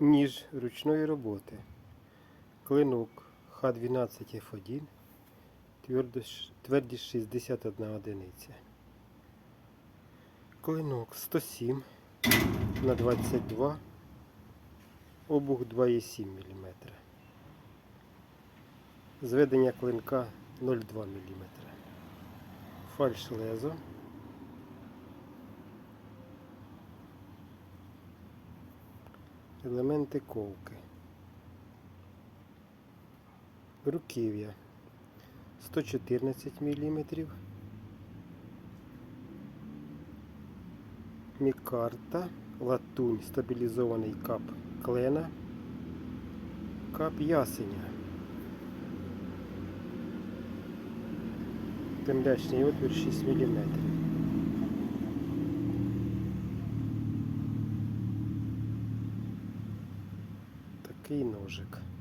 Ніж ручної роботи. Клинок Х12F1. Твердость, твердість 61 одиниця. Клинок 107 на 22. Обух 2,7 мм. Зведення клинка 0,2 мм. Фальш лезо. Елементи ковки. Руків'я 114 мм. Мікарта, латунь, стабілізований кап клена, кап ясеня. Темлячний отвір 6 мм. Такий ножик.